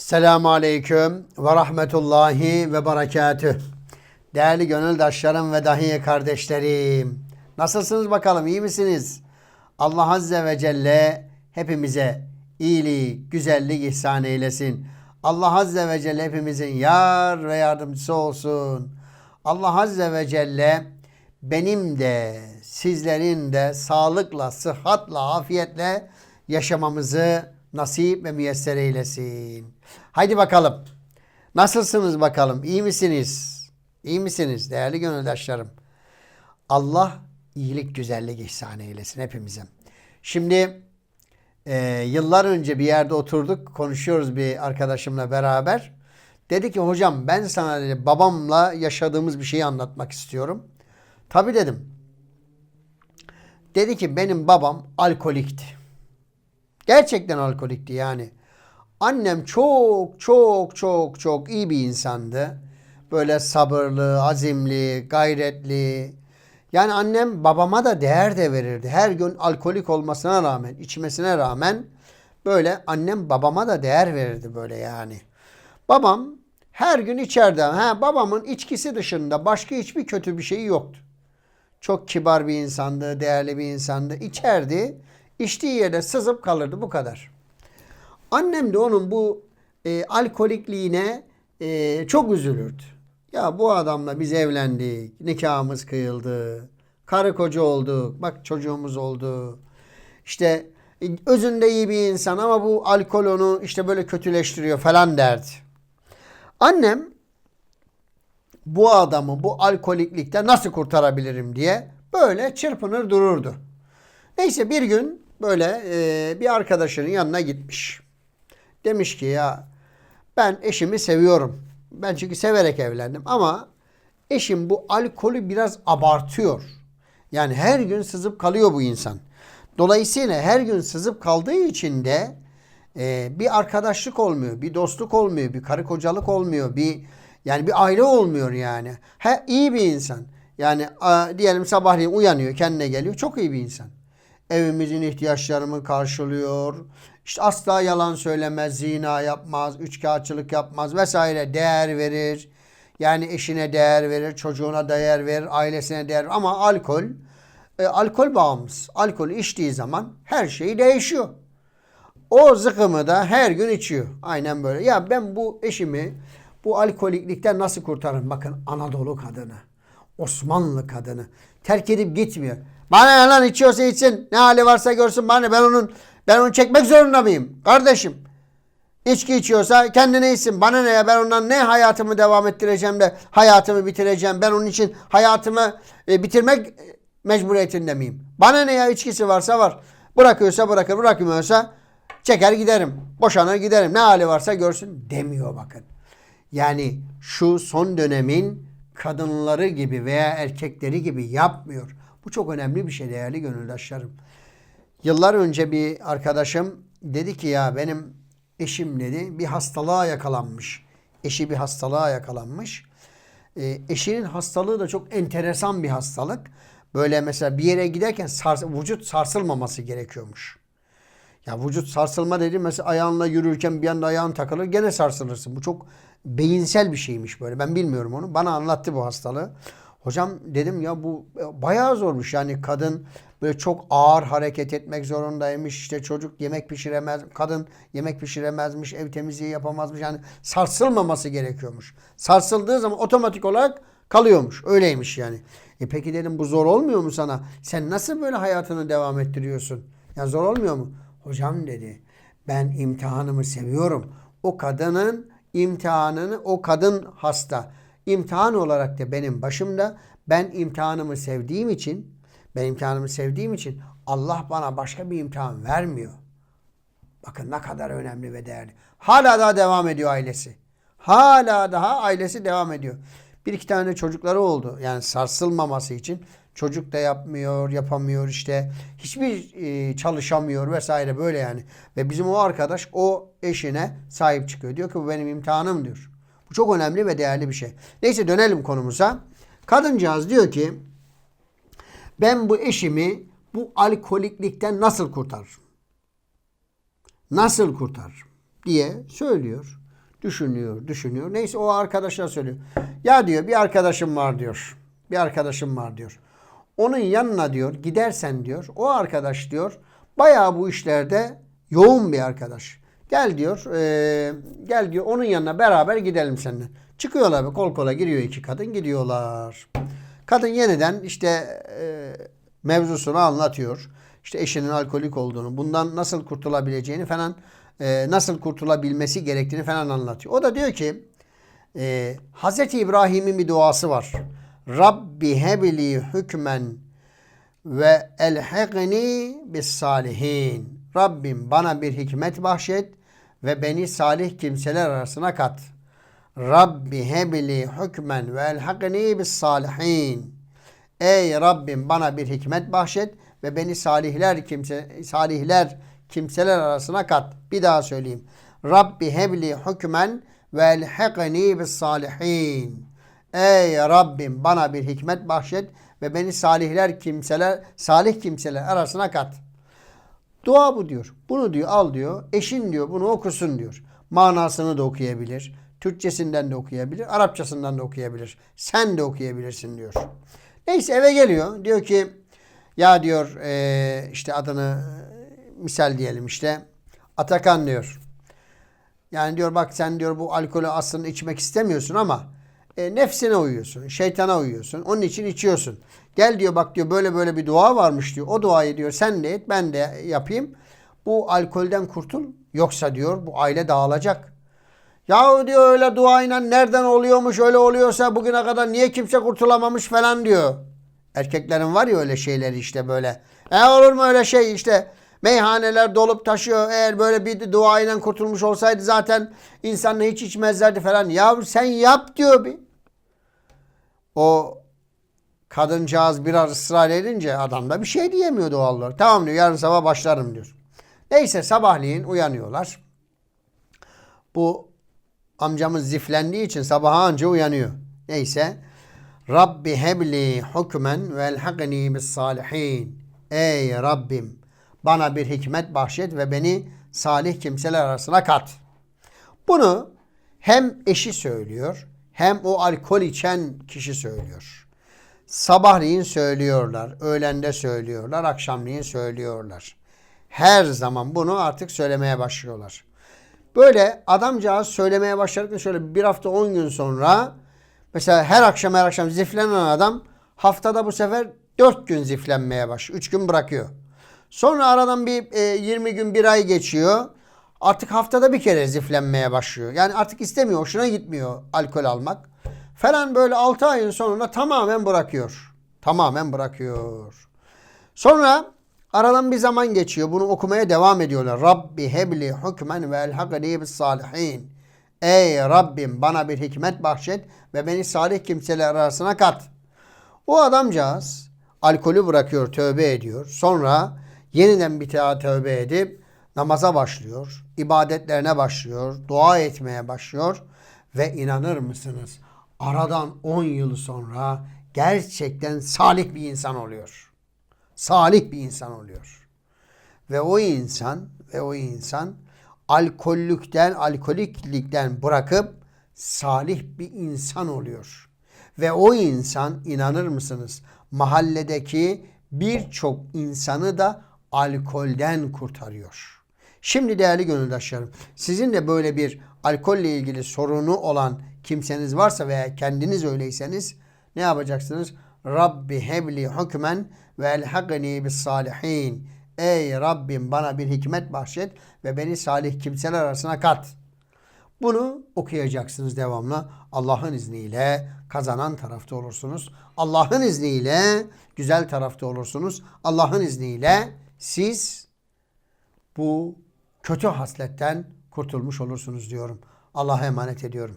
Selamun Aleyküm ve Rahmetullahi ve Berekatüh. Değerli gönüldaşlarım ve dahi kardeşlerim. Nasılsınız bakalım iyi misiniz? Allah Azze ve Celle hepimize iyiliği, güzellik ihsan eylesin. Allah Azze ve Celle hepimizin yar ve yardımcısı olsun. Allah Azze ve Celle benim de sizlerin de sağlıkla, sıhhatla, afiyetle yaşamamızı nasip ve müyesser eylesin. Haydi bakalım. Nasılsınız bakalım? İyi misiniz? İyi misiniz değerli gönüldaşlarım? Allah iyilik, güzellik ihsan eylesin hepimize. Şimdi e, yıllar önce bir yerde oturduk, konuşuyoruz bir arkadaşımla beraber. Dedi ki hocam ben sana dedi, babamla yaşadığımız bir şeyi anlatmak istiyorum. Tabii dedim. Dedi ki benim babam alkolikti. Gerçekten alkolikti yani. Annem çok çok çok çok iyi bir insandı. Böyle sabırlı, azimli, gayretli. Yani annem babama da değer de verirdi. Her gün alkolik olmasına rağmen, içmesine rağmen böyle annem babama da değer verirdi böyle yani. Babam her gün içeride. Ha, babamın içkisi dışında başka hiçbir kötü bir şeyi yoktu. Çok kibar bir insandı, değerli bir insandı. İçerdi, içtiği yerde sızıp kalırdı bu kadar. Annem de onun bu e, alkolikliğine e, çok üzülürdü. Ya bu adamla biz evlendik, nikahımız kıyıldı, karı koca olduk, bak çocuğumuz oldu. İşte e, özünde iyi bir insan ama bu alkol onu işte böyle kötüleştiriyor falan derdi. Annem bu adamı bu alkoliklikten nasıl kurtarabilirim diye böyle çırpınır dururdu. Neyse bir gün böyle e, bir arkadaşının yanına gitmiş. Demiş ki ya ben eşimi seviyorum. Ben çünkü severek evlendim ama eşim bu alkolü biraz abartıyor. Yani her gün sızıp kalıyor bu insan. Dolayısıyla her gün sızıp kaldığı için de e, bir arkadaşlık olmuyor, bir dostluk olmuyor, bir karı kocalık olmuyor, bir yani bir aile olmuyor yani. He, iyi bir insan. Yani a, diyelim sabahleyin uyanıyor, kendine geliyor. Çok iyi bir insan. Evimizin ihtiyaçlarımı karşılıyor. İşte asla yalan söylemez, zina yapmaz, üçkağıtçılık yapmaz vesaire değer verir. Yani eşine değer verir, çocuğuna değer verir, ailesine değer verir. Ama alkol, e, alkol bağımlısı. Alkol içtiği zaman her şey değişiyor. O zıkımı da her gün içiyor. Aynen böyle. Ya ben bu eşimi bu alkoliklikten nasıl kurtarırım? Bakın Anadolu kadını. Osmanlı kadını. Terk edip gitmiyor. Bana ne lan içiyorsa içsin. Ne hali varsa görsün bana ben onun ben onu çekmek zorunda mıyım? Kardeşim. İçki içiyorsa kendine içsin. Bana ne ya ben ondan ne hayatımı devam ettireceğim de hayatımı bitireceğim. Ben onun için hayatımı e, bitirmek mecburiyetinde miyim? Bana ne ya içkisi varsa var. Bırakıyorsa bırakır bırakmıyorsa çeker giderim. Boşanır giderim. Ne hali varsa görsün demiyor bakın. Yani şu son dönemin kadınları gibi veya erkekleri gibi yapmıyor. Bu çok önemli bir şey değerli gönüldaşlarım. Yıllar önce bir arkadaşım dedi ki ya benim eşim dedi bir hastalığa yakalanmış. Eşi bir hastalığa yakalanmış. E, eşinin hastalığı da çok enteresan bir hastalık. Böyle mesela bir yere giderken sars vücut sarsılmaması gerekiyormuş. Ya vücut sarsılma dedi mesela ayağınla yürürken bir anda ayağın takılır gene sarsılırsın. Bu çok beyinsel bir şeymiş böyle. Ben bilmiyorum onu. Bana anlattı bu hastalığı. Hocam dedim ya bu bayağı zormuş. Yani kadın böyle çok ağır hareket etmek zorundaymış. İşte çocuk yemek pişiremez, kadın yemek pişiremezmiş, ev temizliği yapamazmış. Yani sarsılmaması gerekiyormuş. Sarsıldığı zaman otomatik olarak kalıyormuş. Öyleymiş yani. E peki dedim bu zor olmuyor mu sana? Sen nasıl böyle hayatını devam ettiriyorsun? Ya zor olmuyor mu? Hocam dedi ben imtihanımı seviyorum. O kadının imtihanını o kadın hasta. İmtihan olarak da benim başımda ben imtihanımı sevdiğim için ben imtihanımı sevdiğim için Allah bana başka bir imtihan vermiyor. Bakın ne kadar önemli ve değerli. Hala daha devam ediyor ailesi. Hala daha ailesi devam ediyor. Bir iki tane çocukları oldu. Yani sarsılmaması için çocuk da yapmıyor, yapamıyor işte. Hiçbir e, çalışamıyor vesaire böyle yani. Ve bizim o arkadaş o eşine sahip çıkıyor. Diyor ki bu benim imtihanım diyor. Bu çok önemli ve değerli bir şey. Neyse dönelim konumuza. Kadıncağız diyor ki ben bu eşimi bu alkoliklikten nasıl kurtarırım? Nasıl kurtarırım diye söylüyor. Düşünüyor, düşünüyor. Neyse o arkadaşa söylüyor. Ya diyor bir arkadaşım var diyor. Bir arkadaşım var diyor. Onun yanına diyor gidersen diyor. O arkadaş diyor bayağı bu işlerde yoğun bir arkadaş. Gel diyor. eee, gel diyor onun yanına beraber gidelim seninle. Çıkıyorlar ve kol kola giriyor iki kadın gidiyorlar. Kadın yeniden işte eee, mevzusunu anlatıyor. İşte eşinin alkolik olduğunu, bundan nasıl kurtulabileceğini falan, eee, nasıl kurtulabilmesi gerektiğini falan anlatıyor. O da diyor ki e, Hz. İbrahim'in bir duası var. Rabbi hebli hükmen ve elhaqni bis salihin. Rabbim bana bir hikmet bahşet ve beni salih kimseler arasına kat. Rabbi hebli hükmen ve elhaqni bis salihin. Ey Rabbim bana bir hikmet bahşet ve beni salihler kimse salihler kimseler arasına kat. Bir daha söyleyeyim. Rabbi hebli hükmen ve elhaqni bis salihin. Ey Rabbim bana bir hikmet bahşet ve beni salihler kimseler salih kimseler arasına kat. Dua bu diyor. Bunu diyor al diyor. Eşin diyor bunu okusun diyor. Manasını da okuyabilir. Türkçesinden de okuyabilir. Arapçasından da okuyabilir. Sen de okuyabilirsin diyor. Neyse eve geliyor. Diyor ki ya diyor eee, işte adını eee, misal diyelim işte Atakan diyor. Yani diyor bak sen diyor bu alkolü aslında içmek istemiyorsun ama e, nefsine uyuyorsun, şeytana uyuyorsun. Onun için içiyorsun. Gel diyor bak diyor böyle böyle bir dua varmış diyor. O duayı diyor sen de et ben de yapayım. Bu alkolden kurtul. Yoksa diyor bu aile dağılacak. Yahu diyor öyle duayla nereden oluyormuş öyle oluyorsa bugüne kadar niye kimse kurtulamamış falan diyor. Erkeklerin var ya öyle şeyleri işte böyle. E olur mu öyle şey işte meyhaneler dolup taşıyor. Eğer böyle bir duayla kurtulmuş olsaydı zaten insanla hiç içmezlerdi falan. Ya sen yap diyor bir. O kadıncağız biraz ısrar edince adam da bir şey diyemiyor doğal olarak. Tamam diyor yarın sabah başlarım diyor. Neyse sabahleyin uyanıyorlar. Bu amcamız ziflendiği için sabaha anca uyanıyor. Neyse. Rabbi hebli hükmen ve elhaqni bis salihin. Ey Rabbim bana bir hikmet bahşet ve beni salih kimseler arasına kat. Bunu hem eşi söylüyor hem o alkol içen kişi söylüyor. Sabahleyin söylüyorlar, öğlende söylüyorlar, akşamleyin söylüyorlar. Her zaman bunu artık söylemeye başlıyorlar. Böyle adamcağız söylemeye başladıktan şöyle bir hafta on gün sonra mesela her akşam her akşam ziflenen adam haftada bu sefer dört gün ziflenmeye başlıyor. Üç gün bırakıyor. Sonra aradan bir e, 20 gün bir ay geçiyor. Artık haftada bir kere ziflenmeye başlıyor. Yani artık istemiyor, hoşuna gitmiyor alkol almak. Falan böyle 6 ayın sonunda tamamen bırakıyor. Tamamen bırakıyor. Sonra aradan bir zaman geçiyor. Bunu okumaya devam ediyorlar. Rabbi hebli hükmen ve elhaqni bis salihin. Ey Rabbim bana bir hikmet bahşet ve beni salih kimseler arasına kat. O adamcağız alkolü bırakıyor, tövbe ediyor. Sonra yeniden bir daha tövbe edip namaza başlıyor, ibadetlerine başlıyor, dua etmeye başlıyor ve inanır mısınız? Aradan 10 yıl sonra gerçekten salih bir insan oluyor. Salih bir insan oluyor. Ve o insan ve o insan alkollükten, alkoliklikten bırakıp salih bir insan oluyor. Ve o insan inanır mısınız mahalledeki birçok insanı da alkolden kurtarıyor. Şimdi değerli gönüldaşlarım sizin de böyle bir alkolle ilgili sorunu olan kimseniz varsa veya kendiniz öyleyseniz ne yapacaksınız? Rabbi hebli hükmen ve elhaqni bis salihin. Ey Rabbim bana bir hikmet bahşet ve beni salih kimseler arasına kat. Bunu okuyacaksınız devamlı. Allah'ın izniyle kazanan tarafta olursunuz. Allah'ın izniyle güzel tarafta olursunuz. Allah'ın izniyle siz bu kötü hasletten kurtulmuş olursunuz diyorum. Allah'a emanet ediyorum.